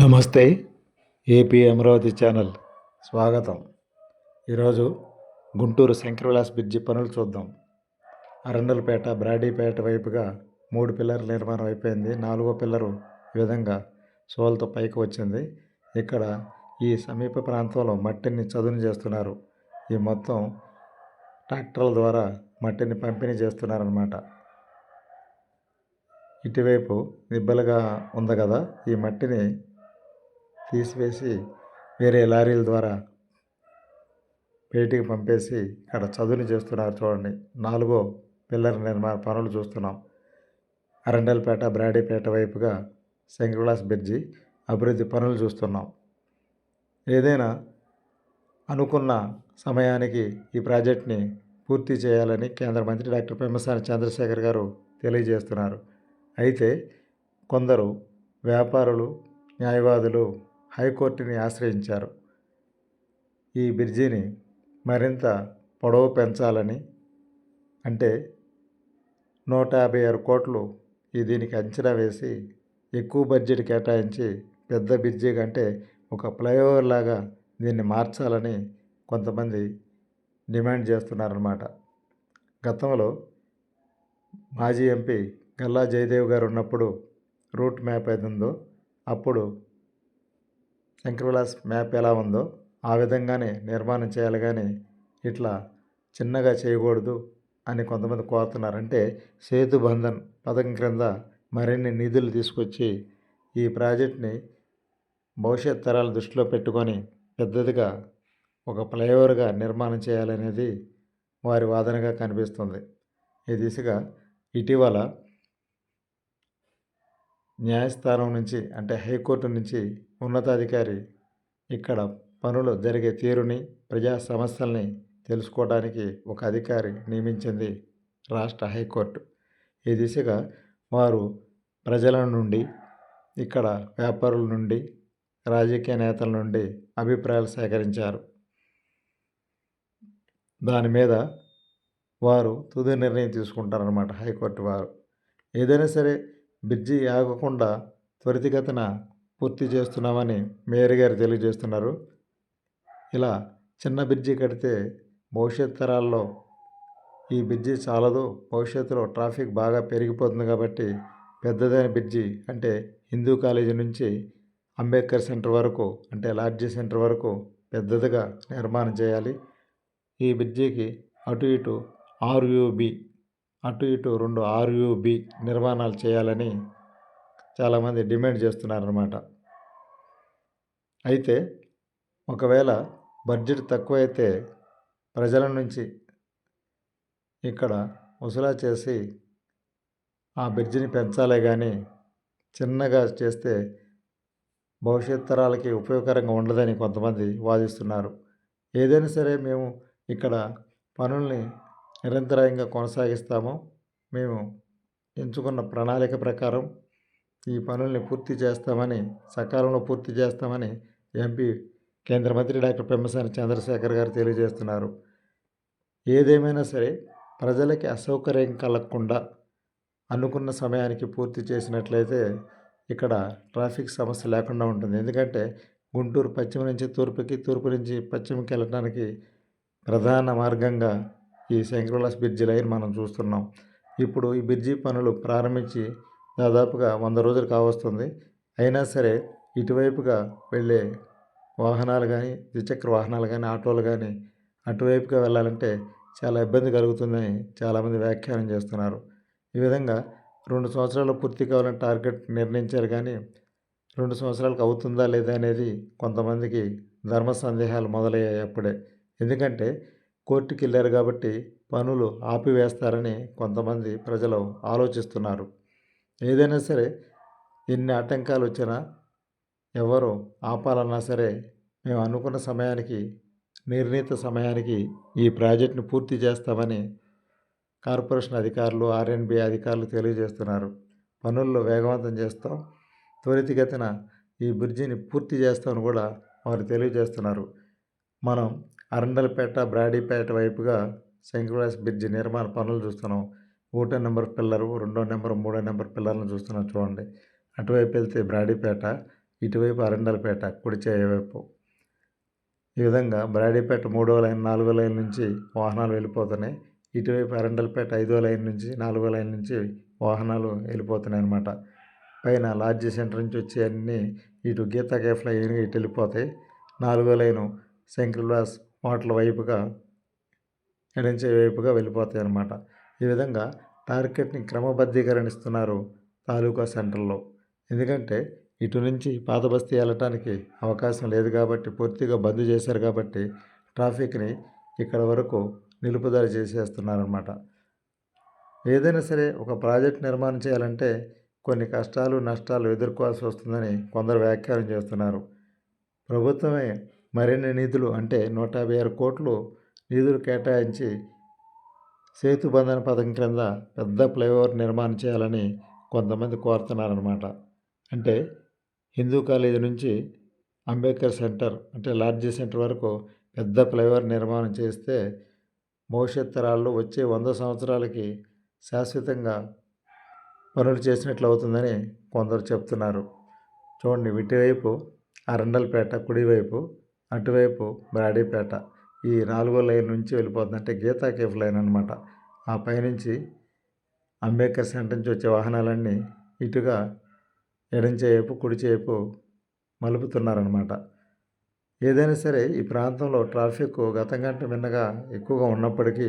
నమస్తే AP Amaravati channel. స్వాగతం. ఈరోజు గుంటూరు శంకరవిలాస్ బ్రిడ్జి పనులు చూద్దాం. అరండలపేట బ్రాడీపేట వైపుగా మూడు పిల్లర్ల నిర్మాణం అయిపోయింది. నాలుగో పిల్లరు ఈ విధంగా సోల్తో పైకి వచ్చింది. ఇక్కడ ఈ సమీప ప్రాంతంలో మట్టిని చదును చేస్తున్నారు. ఈ మొత్తం ట్రాక్టర్ల ద్వారా మట్టిని పంపిణీ చేస్తున్నారన్నమాట. ఇటువైపు నిబ్బలుగా ఉంది కదా ఈ మట్టిని తీసివేసి వేరే లారీల ద్వారా బయటికి పంపేసి ఇక్కడ చదువుని చేస్తున్నారు చూడండి. నాలుగో పిల్లర్ నిర్మాణ పనులు చూస్తున్నాం. అరండల్పేట బ్రాడీపేట వైపుగా శంకర్లాస్ బ్రిడ్జి అభివృద్ధి పనులు చూస్తున్నాం. ఏదైనా అనుకున్న సమయానికి ఈ ప్రాజెక్ట్ని పూర్తి చేయాలని కేంద్ర మంత్రి డాక్టర్ పెమ్మసాని చంద్రశేఖర్ గారు తెలియజేస్తున్నారు. అయితే కొందరు వ్యాపారులు న్యాయవాదులు హైకోర్టుని ఆశ్రయించారు. ఈ బ్రిడ్జిని మరింత పొడవు పెంచాలని అంటే నూట యాభై ఆరు కోట్లు ఈ దీనికి అంచనా వేసి ఎక్కువ బడ్జెట్ కేటాయించి పెద్ద బ్రిడ్జి కంటే ఒక ఫ్లైఓవర్ లాగా దీన్ని మార్చాలని కొంతమంది డిమాండ్ చేస్తున్నారన్నమాట. గతంలో మాజీ ఎంపీ గల్లా జయదేవ్ గారు ఉన్నప్పుడు రూట్ మ్యాప్ ఏది ఉందో అప్పుడు శంకర్విలాస్ మ్యాప్ ఎలా ఉందో ఆ విధంగానే నిర్మాణం చేయాలి కానీ ఇట్లా చిన్నగా చేయకూడదు అని కొంతమంది కోరుతున్నారు అంటే సేతు బంధన్ పథకం క్రింద మరిన్ని నిధులు తీసుకొచ్చి ఈ ప్రాజెక్ట్ని భవిష్యత్ తరాల దృష్టిలో పెట్టుకొని పెద్దదిగా ఒక ఫ్లైఓవర్గా నిర్మాణం చేయాలనేది వారి వాదనగా కనిపిస్తుంది. ఈ దిశగా ఇటీవల న్యాయస్థానం నుంచి అంటే హైకోర్టు నుంచి ఉన్నతాధికారి ఇక్కడ పనులు జరిగే తీరుని ప్రజా సమస్యల్ని తెలుసుకోవడానికి ఒక అధికారి నియమించింది రాష్ట్ర హైకోర్టు. ఈ దిశగా వారు ప్రజల నుండి ఇక్కడ వ్యాపారుల నుండి రాజకీయ నేతల నుండి అభిప్రాయాలు సేకరించారు. దాని మీద వారు తుది నిర్ణయం తీసుకుంటారన్నమాట హైకోర్టు వారు. ఏదైనా సరే బ్రిడ్జి ఆగకుండా త్వరితగతిన పూర్తి చేస్తున్నామని మేయర్ గారు తెలియజేస్తున్నారు. ఇలా చిన్న బ్రిడ్జి కడితే భవిష్యత్ తరాల్లో ఈ బ్రిడ్జి చాలదు. భవిష్యత్తులో ట్రాఫిక్ బాగా పెరిగిపోతుంది కాబట్టి పెద్దదైన బ్రిడ్జి అంటే హిందూ కాలేజీ నుంచి అంబేద్కర్ సెంటర్ వరకు అంటే లాడ్జీ సెంటర్ వరకు పెద్దదిగా నిర్మాణం చేయాలి. ఈ బ్రిడ్జికి అటు ఇటు ఆర్యుబి అటు ఇటు రెండు ఆర్యుబి నిర్మాణాలు చేయాలని చాలామంది డిమాండ్ చేస్తున్నారన్నమాట. అయితే ఒకవేళ బడ్జెట్ తక్కువైతే ప్రజల నుంచి ఇక్కడ వసూలా చేసి ఆ బ్రిడ్జిని పెంచాలే కానీ చిన్నగా చేస్తే భవిష్యత్ తరాలకి ఉపయోగకరంగా ఉండదని కొంతమంది వాదిస్తున్నారు. ఏదైనా సరే మేము ఇక్కడ పనుల్ని నిరంతరాయంగా కొనసాగిస్తాము. మేము ఎంచుకున్న ప్రణాళిక ప్రకారం ఈ పనుల్ని పూర్తి చేస్తామని సకాలంలో పూర్తి చేస్తామని ఎంపీ కేంద్ర మంత్రి డాక్టర్ పెమ్మసాని చంద్రశేఖర్ గారు తెలియజేస్తున్నారు. ఏదేమైనా సరే ప్రజలకి అసౌకర్యం కలగకుండా అనుకున్న సమయానికి పూర్తి చేసినట్లయితే ఇక్కడ ట్రాఫిక్ సమస్య లేకుండా ఉంటుంది. ఎందుకంటే గుంటూరు పశ్చిమ నుంచి తూర్పుకి తూర్పు నుంచి పశ్చిమకి వెళ్ళడానికి ప్రధాన మార్గంగా ఈ శంకరులాస్ బ్రిడ్జి లైన్ మనం చూస్తున్నాం. ఇప్పుడు ఈ బ్రిడ్జి పనులు ప్రారంభించి దాదాపుగా వంద రోజులు కావస్తుంది. అయినా సరే ఇటువైపుగా వెళ్ళే వాహనాలు కానీ ద్విచక్ర వాహనాలు కానీ ఆటోలు కానీ అటువైపుగా వెళ్ళాలంటే చాలా ఇబ్బంది కలుగుతుందని చాలామంది వ్యాఖ్యానం చేస్తున్నారు. ఈ విధంగా రెండు సంవత్సరాలు పూర్తి కావాలని టార్గెట్ నిర్ణయించారు కానీ రెండు సంవత్సరాలకు అవుతుందా లేదా అనేది కొంతమందికి ధర్మ సందేహాలు మొదలయ్యాయి అప్పుడే. ఎందుకంటే కోర్టుకి వెళ్ళారు కాబట్టి పనులు ఆపివేస్తారని కొంతమంది ప్రజలు ఆలోచిస్తున్నారు. ఏదైనా సరే ఎన్ని ఆటంకాలు వచ్చినా ఎవరు ఆపాలన్నా సరే మేము అనుకున్న సమయానికి నిర్ణీత సమయానికి ఈ ప్రాజెక్టును పూర్తి చేస్తామని కార్పొరేషన్ అధికారులు ఆర్ఎన్బి అధికారులు తెలియజేస్తున్నారు. పనుల్లో వేగవంతం చేస్తాం. త్వరితగతిన ఈ బ్రిడ్జిని పూర్తి చేస్తామని కూడా వారు తెలియజేస్తున్నారు. మనం అరండల్పేట బ్రాడీపేట వైపుగా శంకరవిలాస్ బ్రిడ్జి నిర్మాణ పనులు చూస్తున్నాం. ఒకటో నెంబర్ పిల్లరు రెండో నెంబర్ మూడో నెంబర్ పిల్లర్లను చూస్తున్నాం చూడండి. అటువైపు వెళ్తే బ్రాడీపేట ఇటువైపు అరండలపేట కుడి వైపు. ఈ విధంగా బ్రాడీపేట మూడో లైన్ నాలుగో లైన్ నుంచి వాహనాలు వెళ్ళిపోతున్నాయి. ఇటువైపు అరండలపేట ఐదో లైన్ నుంచి నాలుగో లైన్ నుంచి వాహనాలు వెళ్ళిపోతున్నాయి అన్నమాట. పైన లాడ్జీ సెంటర్ నుంచి వచ్చి అన్నీ ఇటు గీతా కేఫ్లో ఇటు వెళ్ళిపోతాయి. నాలుగో లైను శంకర్లాస్ హోటల్ వైపుగా ఎడంచే వైపుగా వెళ్ళిపోతాయి అన్నమాట. ఈ విధంగా టార్గెట్ని క్రమబద్ధీకరణిస్తున్నారు తాలూకా సెంటర్లో. ఎందుకంటే ఇటు నుంచి పాత బస్తీ వెళ్ళటానికి అవకాశం లేదు కాబట్టి పూర్తిగా బంద్ చేశారు కాబట్టి ట్రాఫిక్ని ఇక్కడ వరకు నిలుపుదల చేసేస్తున్నారన్నమాట. ఏదైనా సరే ఒక ప్రాజెక్ట్ నిర్మాణం చేయాలంటే కొన్ని కష్టాలు నష్టాలు ఎదుర్కోవాల్సి వస్తుందని కొందరు వ్యాఖ్యానం చేస్తున్నారు. ప్రభుత్వమే మరిన్ని నిధులు అంటే నూట యాభై ఆరు కోట్లు నిధులు కేటాయించి సేతు బంధన పథకం క్రింద పెద్ద ఫ్లైఓవర్ నిర్మాణం చేయాలని కొంతమంది కోరుతున్నారనమాట అంటే హిందూ కాలేజీ నుంచి అంబేద్కర్ సెంటర్ అంటే లార్జీ సెంటర్ వరకు పెద్ద ఫ్లైఓవర్ నిర్మాణం చేస్తే భవిష్యత్ తరాల్లో వచ్చే వంద సంవత్సరాలకి శాశ్వతంగా పనులు చేసినట్లు అవుతుందని కొందరు చెప్తున్నారు. చూడండి ఇటువైపు అరండల్పేట కుడివైపు అటువైపు బ్రాడీపేట. ఈ నాలుగో లైన్ నుంచి వెళ్ళిపోతుంది. అంటే గీతా కేఫ్ లైన్ అనమాట ఆ పైనుంచి అంబేద్కర్ సెంటర్ నుంచి వచ్చే వాహనాలన్నీ ఇటుగా ఎడంచేపు కుడిచేపు మలుపుతున్నారనమాట ఏదైనా సరే ఈ ప్రాంతంలో ట్రాఫిక్ గతం కంటే మిన్నగా ఎక్కువగా ఉన్నప్పటికీ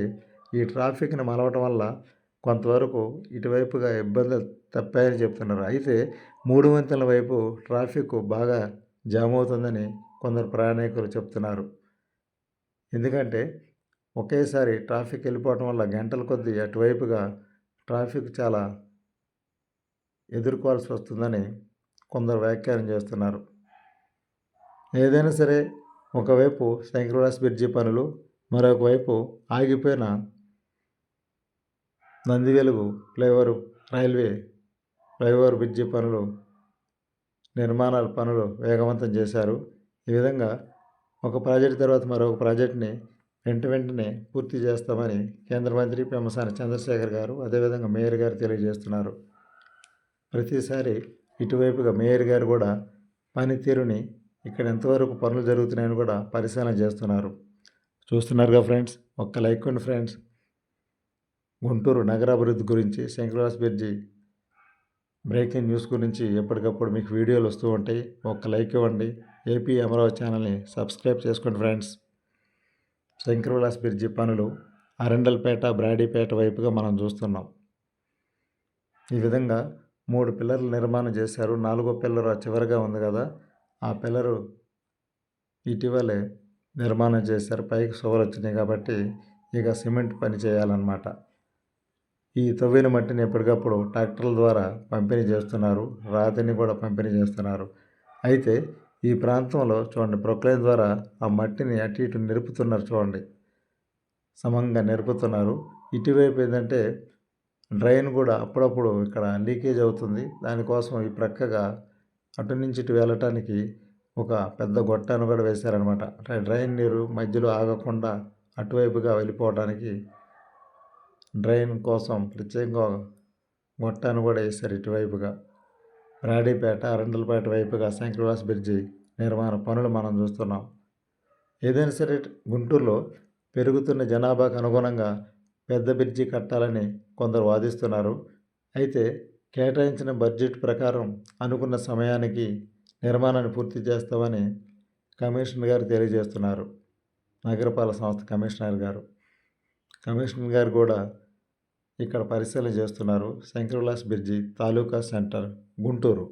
ఈ ట్రాఫిక్ని మలవటం వల్ల కొంతవరకు ఇటువైపుగా ఇబ్బందులు తప్పాయని చెప్తున్నారు. అయితే మూడు వంతుల వైపు ట్రాఫిక్ బాగా జామ్ అవుతుందని కొందరు ప్రయాణికులు చెప్తున్నారు. ఎందుకంటే ఒకేసారి ట్రాఫిక్ వెళ్ళిపోవటం వల్ల గంటల కొద్దీ అటువైపుగా ట్రాఫిక్ చాలా ఎదుర్కోవాల్సి వస్తుందని కొందరు వ్యాఖ్యానం చేస్తున్నారు. ఏదైనా సరే ఒకవైపు శంకరదాస్ బ్రిడ్జి పనులు మరొక వైపు ఆగిపోయిన Nandivelugu flyover railway flyover bridge పనులు నిర్మాణాల పనులు వేగవంతం చేశారు. ఈ విధంగా ఒక ప్రాజెక్ట్ తర్వాత మరొక ప్రాజెక్ట్ని వెంట వెంటనే పూర్తి చేస్తామని కేంద్ర మంత్రి పెమ్మసాని చంద్రశేఖర్ గారు అదేవిధంగా మేయర్ గారు తెలియజేస్తున్నారు. ప్రతిసారి ఇటువైపుగా మేయర్ గారు కూడా పనితీరుని ఇక్కడ ఎంతవరకు పనులు జరుగుతున్నాయని కూడా పరిశీలన చేస్తున్నారు. చూస్తున్నారుగా ఫ్రెండ్స్ ఒక్క లైక్ కొండి ఫ్రెండ్స్. గుంటూరు నగరాభివృద్ధి గురించి శంకరదాస్ బ్రిడ్జి బ్రేకింగ్ న్యూస్ గురించి ఎప్పటికప్పుడు మీకు వీడియోలు వస్తూ ఉంటాయి. ఒక్క లైక్ ఇవ్వండి. ఏపీ అమరావతి ఛానల్ని సబ్స్క్రైబ్ చేసుకోండి ఫ్రెండ్స్. శంకరవిలాస్ బ్రిడ్జి పనులు అరండల్పేట బ్రాడీపేట వైపుగా మనం చూస్తున్నాం. ఈ విధంగా మూడు పిల్లర్లు నిర్మాణం చేశారు. నాలుగో పిల్లర్ చివరిగా ఉంది కదా ఆ పిల్లరు ఇటీవలే నిర్మాణం చేశారు. పైకి సువర్ వచ్చినాయి కాబట్టి ఇక సిమెంట్ పని చేయాలన్నమాట. ఈ తవ్విన మట్టిని ఎప్పటికప్పుడు ట్రాక్టర్ల ద్వారా పంపిణీ చేస్తున్నారు. రాతిని కూడా పంపిణీ చేస్తున్నారు. అయితే ఈ ప్రాంతంలో చూడండి ప్రొక్లైన్ ద్వారా ఆ మట్టిని అటు ఇటు నిరుపుతున్నారు చూడండి. సమంగా నిరుపుతున్నారు. ఇటువైపు ఏంటంటే డ్రైన్ కూడా అప్పుడప్పుడు ఇక్కడ లీకేజ్ అవుతుంది. దానికోసం ఈ ప్రక్కగా అటు నుంచి ఇటు వెళ్ళటానికి ఒక పెద్ద గొట్టాను కూడా వేశారనమాట అంటే డ్రైన్ నీరు మధ్యలో ఆగకుండా అటువైపుగా వెళ్ళిపోవడానికి డ్రైన్ కోసం ప్రత్యేకంగా గొట్టాను కూడా వేశారు ఇటువైపుగా. రాడీపేట అరండలపేట వైపుగా శంకరవాస్ బ్రిడ్జి నిర్మాణ పనులు మనం చూస్తున్నాం. ఏదైనా సరే గుంటూరులో పెరుగుతున్న జనాభాకు అనుగుణంగా పెద్ద బ్రిడ్జి కట్టాలని కొందరు వాదిస్తున్నారు. అయితే కేటాయించిన బడ్జెట్ ప్రకారం అనుకున్న సమయానికి నిర్మాణాన్ని పూర్తి చేస్తామని కమిషనర్ గారు తెలియజేస్తున్నారు. నగరపాలక సంస్థ కమిషనర్ గారు. కమిషనర్ గారు కూడా ఇక్కడ పరిశీలన చేస్తున్నారు శంకర్విలాస్ బ్రిడ్జి తాలూకా సెంటర్ గుంటూరు.